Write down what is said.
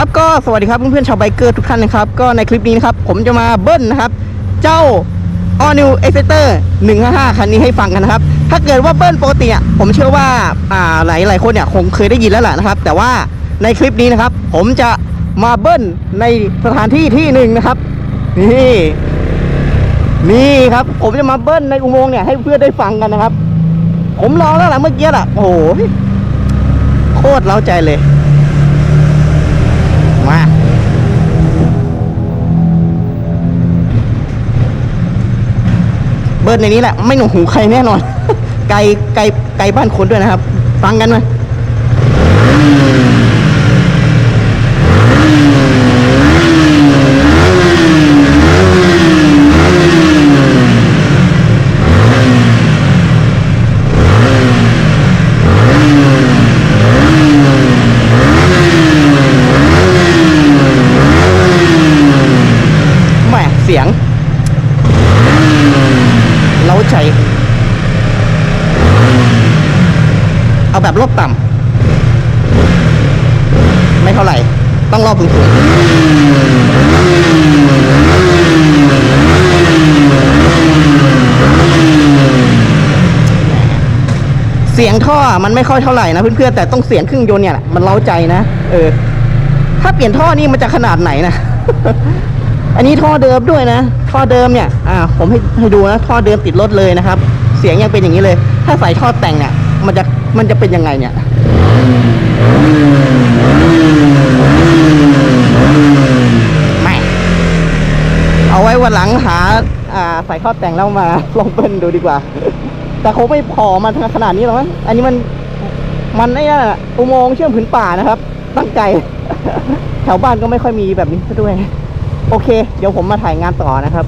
ครับก็สวัสดีครับเพื่อนๆชาวไบเกอร์ทุกท่านนะครับ ก็ในคลิปนี้นะครับ ผมจะมาเบิ้ลนะครับ เจ้า All New e x c e t e r 155 คันนี้ให้ฟังกันนะครับ ถ้าเกิดว่าเบิ้ลปกติอะผมเชื่อว่าอ่าหลายหลายคนเนี่ยคงเคยได้ยินแล้วแหละนะครับ แต่ว่าในคลิปนี้นะครับ ผมจะมาเบิ้ลในสถานที่ที่หนึ่งนะครับ นี่นี่ครับ ผมจะมาเบิ้ลในอุโมงค์เนี่ยให้เพื่อนได้ฟังกันนะครับ ผมลองแล้วแหละเมื่อกี้แหละโอ้โหโคตรเล้าใจเลย บิร์ดในนี้แหละ ไม่หนูหูใครแน่นอน ไกลไกลไกลบ้านคนด้วยนะครับ ฟังกันไหมแหมเสียง เล้า ใจเอาแบบรอบต่ำไม่เท่าไหร่ ต้องรอบสูงๆเสียงท่อมันไม่ค่อยเท่าไหร่นะเพื่อนๆแต่ต้องเสียงเครื่องยนต์เนี่ยมันเล้าใจนะเออถ้าเปลี่ยนท่อนี่มันจะขนาดไหนนะ อันนี้ท่อเดิมด้วยนะ ท่อเดิมเนี่ยอ่าผมให้ให้ดูนะท่อเดิมติดรถเลยนะครับ เสียงยังเป็นอย่างนี้เลย ถ้าใส่ท่อแต่งเนี่ยมันจะมันจะเป็นยังไงเนี่ยไม่เอาไว้วันหลังหาอ่าใส่ท่อแต่งแล้วมาลองเบิ้ลดูดีกว่า แต่คงไม่พอมันขนาดนี้หรอกมั้งอันนี้มันมันไอ้น่ะอุโมงค์เชื่อมผืนป่านะครับ ตั้งใจแถวบ้านก็ไม่ค่อยมีแบบนี้ซะด้วย โอเค เดี๋ยวผมมาถ่ายงานต่อนะครับ